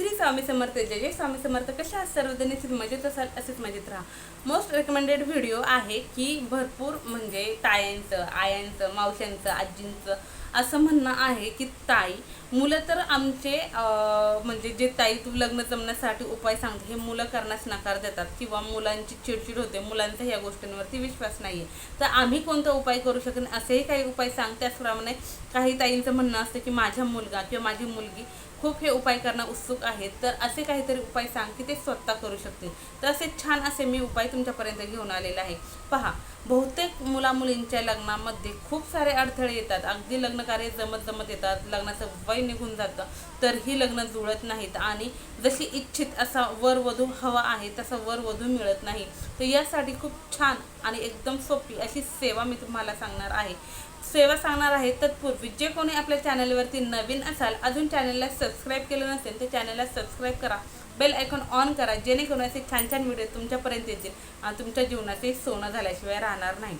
श्री स्वामी समर्थ जय जय स्वामी समर्थ. कशा सर्वजणी सर्वजण मजेत असाल? असेच मजेत राहा. मोस्ट रेकमेंडेड व्हिडिओ आहे की भरपूर म्हणजे तायांचं आयांचं मावशांचं आजींचं असं म्हणणं आहे की ताई मुलं तर आमचे म्हणजे जे ताई तू लग्न जमण्यासाठी उपाय सांगते हे मुलं करण्यास नकार देतात किंवा मुलांची चिडचिड होते मुलांचा ह्या गोष्टींवरती विश्वास नाही आहे तर आम्ही कोणता उपाय करू शकतो असेही काही उपाय सांग त्याचप्रमाणे काही ताईंचं म्हणणं असतं की माझा मुलगा किंवा माझी मुलगी खूप हे उपाय करणं उत्सुक आहेत तर असे काहीतरी उपाय सांग की ते स्वतः करू शकतील. तर असे छान असे मी उपाय तुमच्यापर्यंत घेऊन आलेले आहे. पहा बहुतेक मुला मुलींच्या लग्नामध्ये खूप सारे अडथळे येतात. अगदी लग्नकार्य जमत जमत येतात लग्नाचं वय निघून जातं. तर ही लग्न जुळत नाहीत आणि जशी इच्छित असा वर वधू हवा आहे तसा वर वधू मिळत नाही. तर यासाठी खूप छान आणि एकदम सोपी अशी सेवा मी तुम्हाला सांगणार आहे. सेवा सांगणार आहे तत्पूर्वी जे कोणी आपल्या चॅनलवरती नवीन असाल अजून चॅनलला सबस्क्राईब केलं नसेल तर चॅनलला सबस्क्राईब करा. बेल आयकॉन ऑन करा जेणेकरून असे छान छान व्हिडिओ तुमच्यापर्यंत येतील आणि तुमच्या जीवनाचे सोनं झाल्याशिवाय राहणार नाही.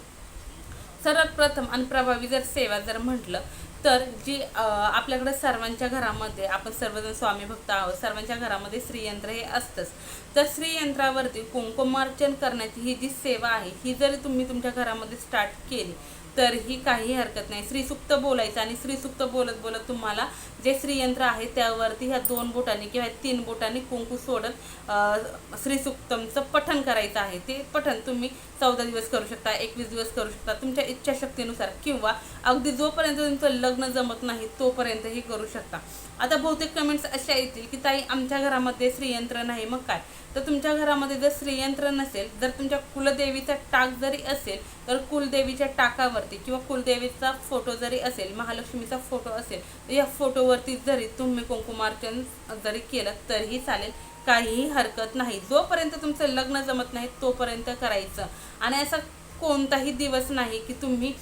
सर्वात प्रथम आणि प्रभावी जर सेवा जर म्हटलं तर जी आपल्याकडे सर्वांच्या घरामध्ये आपण सर्वजण स्वामी भक्त आहोत सर्वांच्या घरामध्ये श्रीयंत्र हे असतंच. तर श्रीयंत्रावरती कुंकुमार्चन करण्याची ही जी सेवा आहे ही जरी तुम्ही तुमच्या घरामध्ये स्टार्ट केली तरीही काही हरकत नाही. श्रीसुक्त बोलायचं आणि श्रीसुक्त बोलत बोलत तुम्हाला जे श्रीयंत्र आहे त्यावरती ह्या दोन बोटांनी किंवा तीन बोटांनी कुंकू सोडत अ, श्रीसुक्तमचं पठण करायचं आहे. ते पठण तुम्ही चौदा दिवस करू शकता एकवीस दिवस करू शकता तुमच्या इच्छाशक्तीनुसार किंवा अगदी जोपर्यंत तुमचं लग्न जमत नाही तोपर्यंतही करू शकता. आता बहुतेक कमेंट्स अशा येतील की ताई आमच्या घरामध्ये श्रीयंत्र नाही मग काय? तर तुमच्या घरामध्ये जर श्रीयंत्र नसेल जर तुमच्या कुलदेवीचा टाक जरी असेल तर कुलदेवीच्या टाकावरती किंवा कुलदेवीचा फोटो जरी असेल महालक्ष्मीचा फोटो असेल तर या फोटोवरती जरी तुम्ही कुंकुमार्चन जरी केलं तरीही चालेल. काहीही हरकत नाही. जोपर्यंत तुमचं लग्न जमत नाही तोपर्यंत करायचं. आणि असं कोणताही दिवस नाही की तुम्ही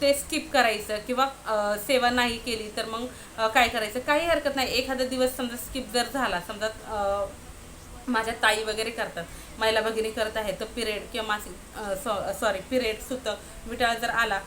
ते स्किप करायचं किंवा सेवा नाही केली तर मग काय करायचं? काही हरकत नाही. एखादा दिवस समजा स्किप जर झाला समजा माझ्या ताई वगैरे करतात. महिला भगिनी करत आहे तर पिरियड किंवा मासिक सॉरी पिरियड सुतक विटाळ जर आला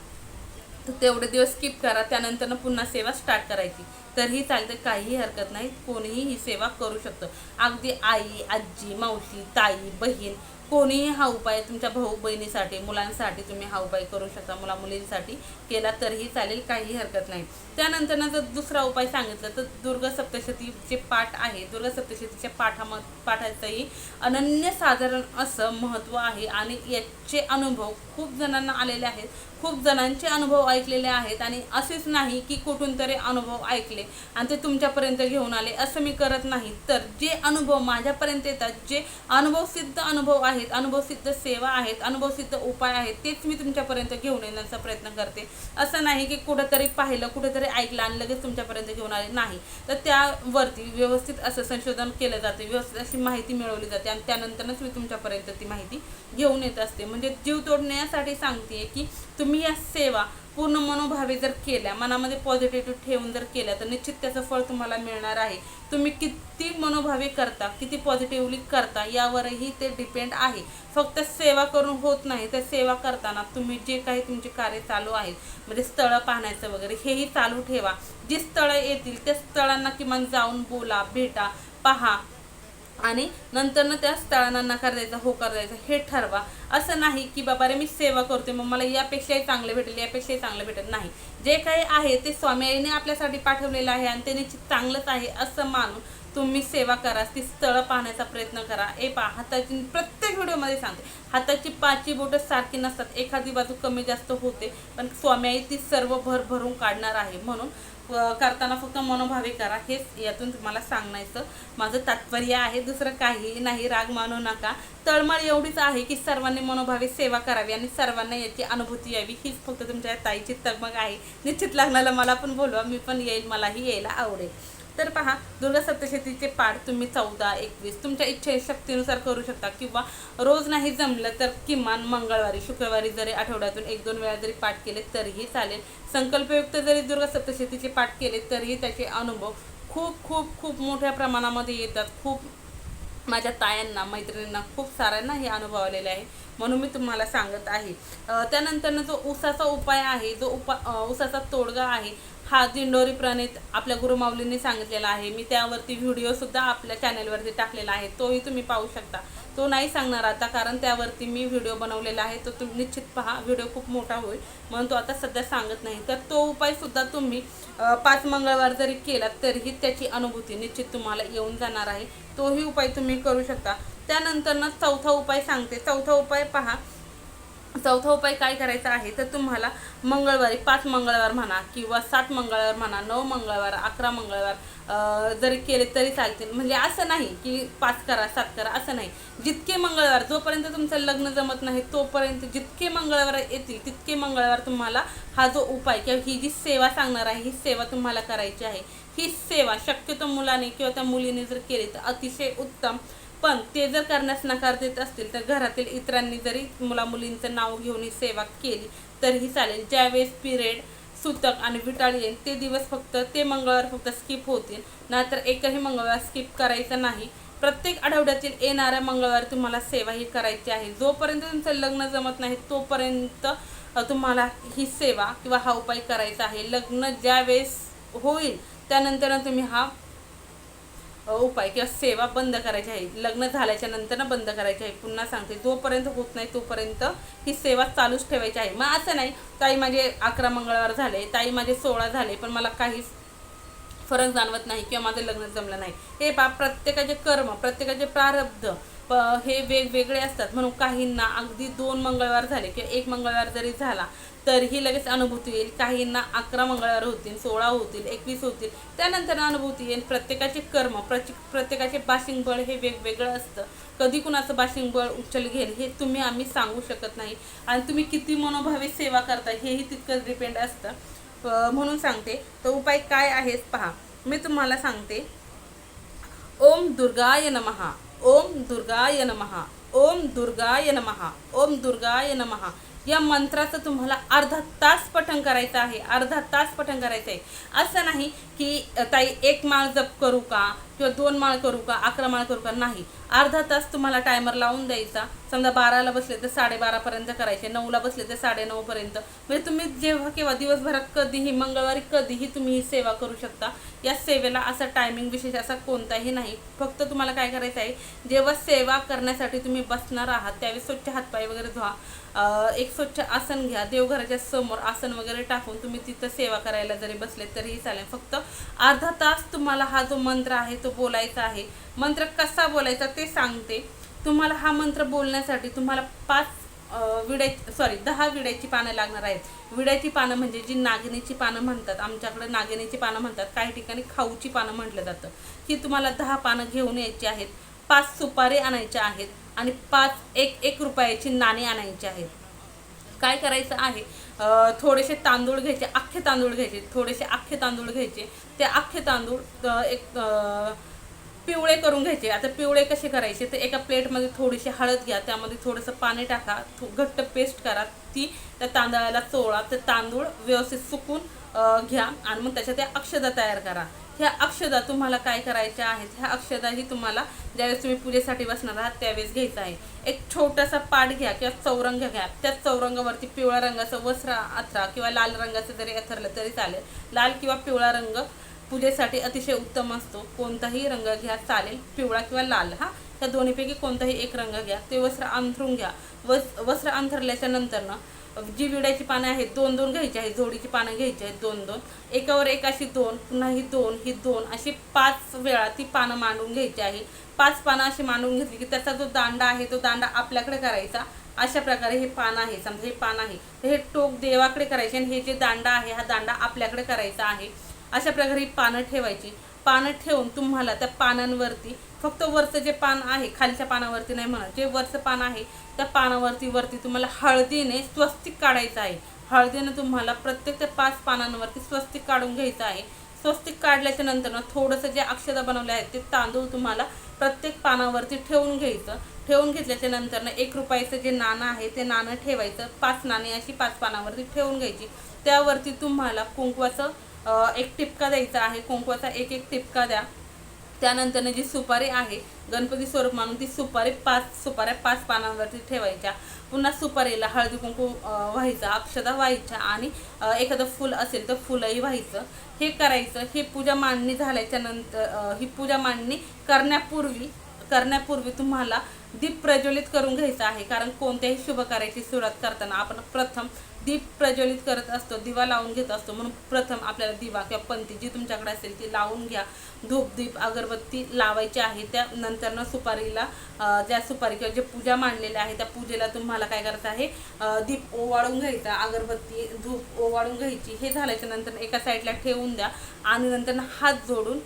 तर तेवढे दिवस स्किप करा त्यानंतर पुन्हा सेवा स्टार्ट करायची. तरीही चालते काहीही हरकत नाही कोणीही ही सेवा करू शकतं. अगदी आई आजी मावशी ताई बहीण कोणीही हा उपाय तुमच्या भाऊ बहिणीसाठी मुलांसाठी तुम्ही हा उपाय करू शकता मुला मुलींसाठी केला तरीही चालेल काहीही हरकत नाही. त्यानंतर जर दुसरा उपाय सांगितलं तर दुर्गा सप्तशतीचे पाठ आहे. दुर्गा सप्तशतीच्या पाठाम पाठाचंही अनन्यसाधारण असं महत्त्व आहे आणि याचे अनुभव खूप जणांना आलेले आहेत. खूप जणांचे अनुभव ऐकलेले आहेत आणि असेच नाही की कुठून तरी अनुभव ऐकले आणि ते तुमच्यापर्यंत घेऊन आले असं मी करत नाही. तर जे अनुभव माझ्यापर्यंत येतात जे अनुभवसिद्ध अनुभव आहेत अनुभवसिद्ध सेवा आहेत अनुभवसिद्ध उपाय आहेत तेच मी तुमच्यापर्यंत घेऊन येण्याचा प्रयत्न करते. असं नाही की कुठंतरी पाहिलं कुठंतरी ऐकलं आणि लगेच तुमच्यापर्यंत घेऊन आले. नाही. तर त्यावरती व्यवस्थित असं संशोधन केलं जाते व्यवस्थित अशी माहिती मिळवली जाते आणि त्यानंतरच मी तुमच्यापर्यंत ती माहिती घेऊन येत असते. म्हणजे जीव तोडण्यासाठी सांगते की तुम्ही या सेवा पूर्ण मनोभावे जर केल्या मनामध्ये पॉझिटिव्ह ठेवून जर केल्या तर निश्चित त्याचं फळ तुम्हाला मिळणार आहे. तुम्ही किती मनोभावे करता किती पॉझिटिव्हली करता यावरही ते डिपेंड आहे. फक्त सेवा करून होत नाही तर सेवा करताना तुम्ही जे काही तुमचे कार्य चालू आहेत म्हणजे स्थळं पाहण्याचं वगैरे हेही चालू ठेवा. जी स्थळं येतील त्या स्थळांना किमान जाऊन बोला भेटा पहा. आणि नंतरनं त्या स्थळांना नकार द्यायचा होकार द्यायचा हे ठरवा. असं नाही की बाबा रे मी सेवा करते मग मला यापेक्षाही चांगलं भेटेल यापेक्षाही चांगलं भेटेल. नाही. जे काही आहे ते स्वामी आईने आपल्यासाठी पाठवलेलं आहे आणि ते निश्चित चांगलंच आहे असं मानून तुम्ही सेवा करा. ती स्थळं पाहण्याचा प्रयत्न करा. ए पा हाताची प्रत्येक व्हिडिओमध्ये सांगते. हाताची पाचही बोटं सारखी नसतात. एखादी बाजू कमी जास्त होते पण स्वामी आई ती सर्व भर भरून काढणार आहे. म्हणून करताना फक्त मनोभावे करा हेच यातून तुम्हाला सांगण्याचं माझं तात्पर्य आहे. दुसरं काही नाही राग मानू नका. तळमळ एवढीच आहे की सर्वांनी मनोभावे सेवा करावी आणि सर्वांना याची अनुभूती यावी. हीच फक्त तुमच्या ताईची तगमग आहे. निश्चित लग्नाला मला पण बोलवा मी पण येईल मलाही यायला आवडेल. तर पहा दुर्गा सप्तशतीचे पाठ तुम्ही चौदा एकवीस तुमच्या इच्छाशक्तीनुसार करू शकता. किंवा रोज नाही जमलं तर किमान मंगळवारी शुक्रवारी जरी आठवड्यातून एक दोन वेळा जरी पाठ केले तरीही चालेल. संकल्पयुक्त जरी दुर्गा सप्तशतीचे पाठ केले तरीही त्याचे अनुभव खूप खूप खूप मोठ्या प्रमाणामध्ये येतात. खूप माझ्या तायांना मैत्रिणींना खूप साऱ्यांना हे अनुभव आलेले आहे. म्हणून मी तुम्हाला सांगत आहे. त्यानंतरनं जो उसाचा उपाय आहे जो उपा उसाचा तोडगा आहे हा दिंडोरी प्रणित आपल्या गुरुमाऊलींनी सांगितलेला आहे. मी त्यावरती व्हिडिओसुद्धा आपल्या चॅनलवरती टाकलेला आहे. तोही तुम्ही पाहू शकता. तो नाही सांगणार आता कारण त्यावरती मी व्हिडिओ बनवलेला आहे. तो तुम्ही निश्चित पहा व्हिडिओ खूप मोठा होईल. म्हणून तो आता सध्या सांगत नाही. तर तो उपायसुद्धा तुम्ही पाच मंगळवार जरी केला तरीही त्याची अनुभूती निश्चित तुम्हाला येऊन जाणार आहे. तोही उपाय तुम्ही करू शकता. त्यानंतर ना चौथा उपाय सांगते. चौथा उपाय पहा. चौथा उपाय काय करायचा आहे तर तुम्हाला मंगळवारी पाच मंगळवार म्हणा किंवा सात मंगळवार म्हणा नऊ मंगळवार अकरा मंगळवार जरी केले तरी चालतील. म्हणजे असं नाही की पाच करा सात करा असं नाही. जितके मंगळवार जोपर्यंत तुमचं लग्न जमत नाही तोपर्यंत जितके मंगळवार येतील तितके मंगळवार तुम्हाला हा जो उपाय किंवा ही जी सेवा सांगणार आहे ही सेवा तुम्हाला करायची आहे. ही सेवा शक्यतो मुलाने किंवा त्या मुलीने जर केली तर अतिशय उत्तम पण ते जर करण्यास नकार देत असतील तर घरातील इतरांनी जरी मुलामुलींचं नाव घेऊन ही सेवा केली तरीही चालेल. ज्यावेळेस पिरियड सुतक आणि विटाळ येईल ते दिवस फक्त ते मंगळवार फक्त स्किप होतील. नाहीतर एकही मंगळवार स्किप करायचं नाही. प्रत्येक आठवड्यातील येणाऱ्या मंगळवारी तुम्हाला सेवा ही करायची आहे. जोपर्यंत तुमचं लग्न जमत नाही तोपर्यंत तुम्हाला ही सेवा किंवा हा उपाय करायचा आहे. लग्न ज्यावेळेस होईल त्यानंतर तुम्ही हा उपाय किंवा सेवा बंद करायची आहे. लग्न झाल्याच्यानंतर ना बंद करायची आहे. पुन्हा सांगते जोपर्यंत होत नाही तोपर्यंत ही सेवा चालूच ठेवायची आहे. मग असं नाही ताई माझे अकरा मंगळवार झाले ताई माझे सोळा झाले पण मला काहीच फरक जाणवत नाही किंवा माझं लग्न जमलं नाही. हे बाप प्रत्येकाचे कर्म प्रत्येकाचे प्रारब्ध प हे वेगवेगळे असतात. म्हणून काहींना अगदी दोन मंगळवार झाले किंवा एक मंगळवार जरी झाला तरीही लगेच अनुभूती येईल काहींना अकरा मंगळवार होतील सोळा होतील एकवीस होतील त्यानंतर अनुभूती येईल. प्रत्येकाचे कर्म प्रच प्रत्येकाचे बाशिंगबळ हे वेगवेगळं असतं. कधी कुणाचं बाशिंगबळ उचल घेईल हे तुम्ही आम्ही सांगू शकत नाही. आणि तुम्ही किती मनोभावी सेवा करता हेही तितकंच डिपेंड असतं. म्हणून सांगते तर उपाय काय आहेत पहा. मी तुम्हाला सांगते. ओम दुर्गाय नमहा ओम दुर्गाय नमहा ओम दुर्गाय नमहा ओम दुर्गाय नमहा या मंत्राचं तुम्हाला अर्धा तास पठण करायचं आहे अर्धा तास पठण करायचं आहे असं नाही की ताई एक माळ जप करू का किंवा दोन माळ करू का अकरा माळ करू का नाही. अर्धा तास तुम्हाला टायमर लावून द्यायचा. समजा बाराला बसले तर साडेबारापर्यंत करायचे नऊला बसले तर साडेनऊपर्यंत म्हणजे तुम्ही जेव्हा किंवा दिवसभरात कधीही मंगळवारी कधीही तुम्ही ही सेवा करू शकता. या सेवेला असा टायमिंग विशेष असा कोणताही नाही. फक्त तुम्हाला काय करायचं आहे जेव्हा सेवा करण्यासाठी तुम्ही बसणार आहात त्यावेळी स्वच्छ हातपाय वगैरे धुवा. एक स्वच्छ आसन घ्या देवघराच्या समोर आसन वगैरे टाकून तुम्ही तिथं सेवा करायला जरी बसले तरीही चालेल. फक्त अर्धा तास तुम्हाला हा जो मंत्र आहे तो बोलायचा आहे. मंत्र कसा बोलायचा ते सांगते. तुम्हाला हा मंत्र बोलण्यासाठी तुम्हाला पाच विड्या सॉरी दहा विड्याची पानं लागणार आहेत. विड्याची पानं म्हणजे जी नागिनीची पानं म्हणतात. आमच्याकडे नागिनीची पानं म्हणतात. काही ठिकाणी खाऊची पानं म्हटलं जातं. ही तुम्हाला दहा पानं घेऊन यायची आहेत. पाच सुपारी आणायच्या आहेत आणि पाच एक एक रुपयाची नाणी आणायची आहेत. काय करायचं आहे? थोडेसे तांदूळ घ्यायचे अख्खे तांदूळ घ्यायचे थोडेसे अख्खे तांदूळ घ्यायचे. ते अख्खे तांदूळ एक पिवळे करून घ्यायचे. आता पिवळे कसे करायचे? तर एका प्लेटमध्ये थोडीशी हळद घ्या त्यामध्ये थोडंसं पाणी टाका थो- घट्ट पेस्ट करा. ती त्या तांदळाला चोळा ते तांदूळ व्यवस्थित सुकून घ्या आणि मग त्याच्या त्या अक्षदा तयार करा. ह्या अक्षदा तुम्हाला काय करायच्या आहेत? ह्या अक्षदा ही तुम्हाला ज्यावेळेस तुम्ही पूजेसाठी बसणार आहात त्यावेळेस घ्यायचा आहे. एक छोटासा पाट घ्या किंवा चौरंग घ्या. त्या चौरंगावरती पिवळ्या रंगाचं वस्त्र अथरा किंवा लाल रंगाचं जरी अथरलं तरी चालेल. लाल किंवा पिवळा रंग पूजेसाठी अतिशय उत्तम असतो. कोणताही रंग घ्या चालेल. पिवळा किंवा लाल हा? त्या दोन्हीपैकी कोणताही एक रंग घ्या. ते वस्त्र अंथरून घ्या. वस वस्त्र अंथरल्याच्या नंतर ना जी विड्याची पानं आहेत दोन दोन घ्यायची आहेत जोडीची पानं घ्यायची आहेत दोन दोन. एकावर एक अशी दोन पुन्हा ही दोन ही दोन अशी पाच वेळा ती पानं मांडून घ्यायची आहे. पाच पानं अशी मांडून घेतली की त्याचा जो दांडा आहे तो दांडा आपल्याकडे करायचा. अशा प्रकारे हे पान आहे समजा हे पान आहे. तर हे टोक देवाकडे करायचे आणि हे जे दांडा आहे हा दांडा आपल्याकडे करायचा आहे. अशा प्रकारे ही पानं ठेवायची. पानं ठेवून तुम्हाला त्या पानांवरती फक्त वरचं जे पान आहे खालच्या पानावरती नाही म्हणत जे वरचं पान आहे त्या पानावरती वरती तुम्हाला हळदीने स्वस्तिक काढायचं आहे. हळदीने तुम्हाला प्रत्येक त्या पाच पानांवरती स्वस्तिक काढून घ्यायचं आहे. स्वस्तिक काढल्याच्या नंतर ना थोडंसं जे अक्षता बनवले आहेत ते तांदूळ तुम्हाला प्रत्येक पानावरती ठेवून घ्यायचं. ठेवून घेतल्याच्या नंतर ना एक रुपयाचं जे नाणं आहे ते नाणं ठेवायचं. पाच नाणे अशी पाच पानावरती ठेवून घ्यायची. त्यावरती तुम्हाला कुंकवाचं एक टिपका द्यायचा आहे. कुंकवाचा एक एक टिपका द्या. त्यानंतर जी सुपारी आहे गणपती स्वरूप मानून ती सुपारी पाच सुपाऱ्या पाच पानांवरती ठेवायच्या. पुन्हा सुपारीला हळदी कुंकू व्हायचा व्हायचं अक्षदा व्हायच्या आणि एखादं फुल असेल तर फुलंही व्हायचं. हे करायचं ही पूजा मांडणी झाल्याच्यानंतर ही पूजा मांडणी करण्यापूर्वी करण्यापूर्वी तुम्हाला दीप प्रज्वलित करून घ्यायचं आहे. कारण कोणत्याही शुभ कार्याची सुरुवात करताना आपण प्रथम दीप प्रज्वलित करत असतो दिवा लावून घेत असतो. म्हणून प्रथम आपल्याला दिवा किंवा पंथी जी तुमच्याकडे असेल ती लावून घ्या. धूप दीप अगरबत्ती लावायची आहे. त्यानंतरनं सुपारीला ज्या सुपारी किंवा जे पूजा मांडलेल्या आहे त्या पूजेला तुम्हाला काय करायचं आहे? दीप ओवाळून घ्यायचा अगरबत्ती धूप ओवाळून घ्यायची. हे झाल्याच्यानंतर एका साईडला ठेवून द्या आणि नंतर हात जोडून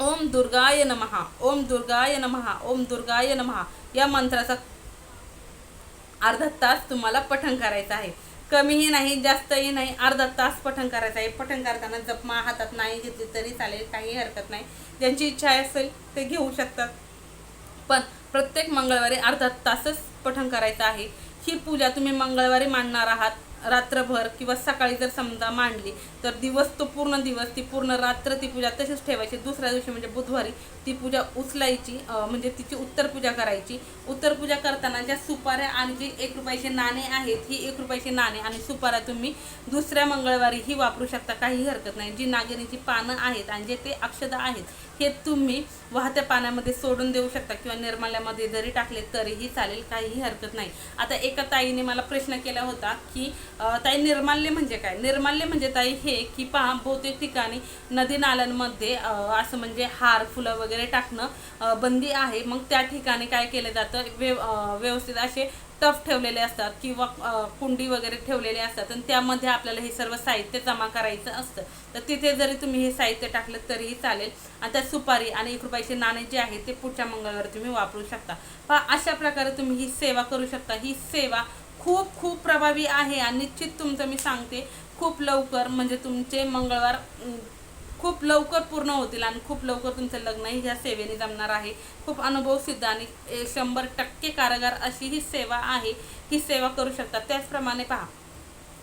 ओम दुर्गाय नमहा ओम दुर्गाय नमहा ओम दुर्गाय नमहा या मंत्राचा अर्धा तास तुम्हाला पठण करायचं आहे. कमीही नाही जास्तही नाही अर्धा तास पठण करायचं आहे. पठण करताना जपमा हातात नाही घेतली तरी चालेल काही हरकत नाही. ज्यांची इच्छा असेल ते घेऊ शकतात. पण प्रत्येक मंगळवारी अर्धा तासच पठण करायचं आहे. ही पूजा तुम्ही मंगळवारी मांडणार आहात. रात्रभर किंवा सकाळी जर समजा मांडली तर दिवस तो पूर्ण दिवस ती पूर्ण रात्र ती पूजा तशीच ठेवायची. दुसऱ्या दिवशी म्हणजे बुधवारी ती पूजा उचलायची म्हणजे तिची उत्तर पूजा करायची. उत्तर पूजा करताना ज्या सुपाऱ्या आणि जी एक रुपयाचे नाणे आहेत ही एक रुपयाची नाणे आणि सुपाऱ्या तुम्ही दुसऱ्या मंगळवारी ही वापरू शकता. काही हरकत नाही. जी नागिनीची पानं आहेत आणि जे ते अक्षदा आहेत हे तुम्ही वाहत्या पाण्यामध्ये सोडून देऊ शकता किंवा निर्माल्यामध्ये जरी टाकले तरीही चालेल काहीही हरकत नाही. आता एका ताईने मला प्रश्न केला होता की ताई निर्माल्य म्हणजे काय? निर्माल्य म्हणजे ताई हे की पहा बहुतेक ठिकाणी नदी नाल्यांमध्ये असं म्हणजे हार फुलं वगैरे टाकणं बंदी आहे. मग त्या ठिकाणी काय केलं जातं? व्यव व्यवस्थित असे टफ ठेवलेले असतात किंवा कुंडी वगैरे ठेवलेले असतात आणि त्यामध्ये आपल्याला हे सर्व साहित्य जमा करायचं असतं. तर तिथे जरी तुम्ही हे साहित्य टाकलं तरीही चालेल. आणि त्या सुपारी आणि एक रुपयाचे नाणे जे आहे ते पुढच्या मंगळवारी तुम्ही वापरू शकता. पहा अशा प्रकारे तुम्ही ही सेवा करू शकता. ही सेवा खूप खूप प्रभावी आहे आणि निश्चित तुमचं मी सांगते खूप लवकर म्हणजे तुमचे मंगळवार खूप लवकर पूर्ण होतील आणि खूप लवकर तुमचं लग्नही ह्या सेवेने जमणार आहे. खूप अनुभव सिद्ध आणि ए- शंभर टक्के कारागार अशी ही सेवा आहे ही सेवा करू शकता त्याचप्रमाणे पहा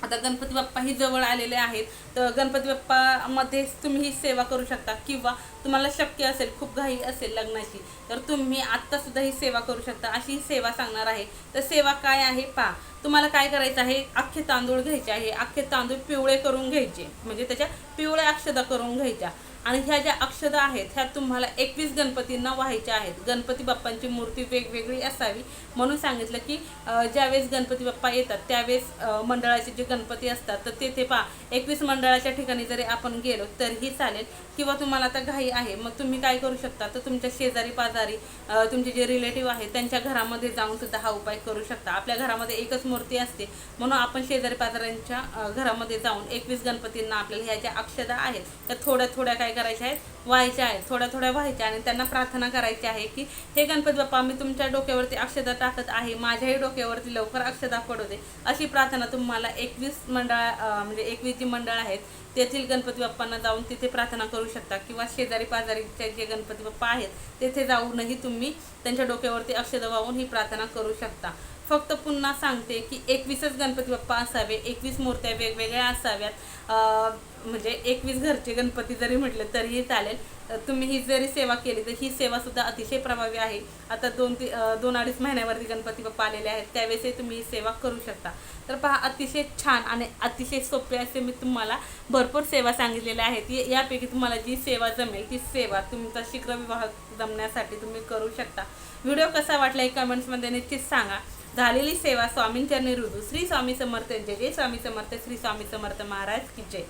आता गणपती बाप्पा ही जवळ आलेले आहेत तर गणपती बाप्पामध्ये तुम्ही ही सेवा करू शकता किंवा तुम्हाला शक्य असेल खूप घाई असेल लग्नाची तर तुम्ही आत्तासुद्धा ही सेवा करू शकता. अशी ही सेवा सांगणार आहे. तर सेवा काय आहे? पहा तुम्हाला काय करायचं आहे? अख्खे तांदूळ घ्यायचे आहे. अख्खे तांदूळ पिवळे करून घ्यायचे. म्हणजे त्याच्या पिवळ्या अक्षदा करून घ्यायच्या. आणि ह्या ज्या अक्षदा आहेत ह्या तुम्हाला एकवीस गणपतींना व्हायच्या आहेत. गणपती बाप्पांची मूर्ती वेगवेगळी असावी. म्हणून सांगितलं की ज्यावेळेस गणपती बाप्पा येतात त्यावेळेस मंडळाचे जे गणपती असतात तर तेथे पहा एकवीस मंडळाच्या ठिकाणी जरी आपण गेलो तरीही चालेल. किंवा तुम्हाला आता घाई आहे मग तुम्ही काय करू शकता? तर तुमच्या शेजारी पाजारी तुमचे जे रिलेटिव्ह आहेत त्यांच्या घरामध्ये जाऊन सुद्धा हा उपाय करू शकता. आपल्या घरामध्ये एकच मूर्ती असते म्हणून आपण शेजारी पाजाऱ्यांच्या घरामध्ये जाऊन एकवीस गणपतींना आपल्याला ह्या ज्या अक्षदा आहेत त्या थोड्या थोड्या काय करायच्या आहेत व्हायच्या आहेत थोड्या थोड्या व्हायच्या आणि त्यांना प्रार्थना करायची आहे की हे गणपती बाप्पा मी तुमच्या डोक्यावरती अक्षदा टाकत आहे माझ्याही डोक्यावरती लवकर अक्षदा पडू दे. अशी प्रार्थना तुम्हाला एकवीस मंडळ म्हणजे एकवीस जी मंडळ आहेत तेथील गणपती बाप्पांना जाऊन तिथे प्रार्थना करू शकता किंवा शेजारी पाजारीचे जे गणपती बाप्पा आहेत तेथे जाऊनही तुम्ही त्यांच्या डोक्यावरती अक्षदा वाहून ही प्रार्थना करू शकता. फक्त पुन्हा सांगते की एकवीसच गणपती बाप्पा असावे एकवीस मूर्त्या वेगवेगळ्या असाव्यात. म्हणजे एकवीस घरचे गणपती जरी म्हटले तरीही चालेल. तुम्ही ही जरी सेवा केली तर ही सेवा सुद्धा अतिशय प्रभावी आहे. आता दोन ती दोन अडीच महिन्यावरती गणपती बाप्पा आलेले आहेत. त्यावेळेसही तुम्ही ही सेवा करू शकता. तर पहा अतिशय छान आणि अतिशय सोपे असे मी तुम्हाला भरपूर सेवा सांगितलेल्या आहेत. यापैकी तुम्हाला जी सेवा जमेल ती सेवा तुमचा शीघ्र विवाह जमण्यासाठी तुम्ही करू शकता. व्हिडिओ कसा वाटला हे कमेंट्समध्ये निश्चित सांगा. झालेली सेवा स्वामींच्या निरुदू श्री स्वामी समर्थ. जय जय स्वामी समर्थ. श्री स्वामी समर्थ महाराज की जय.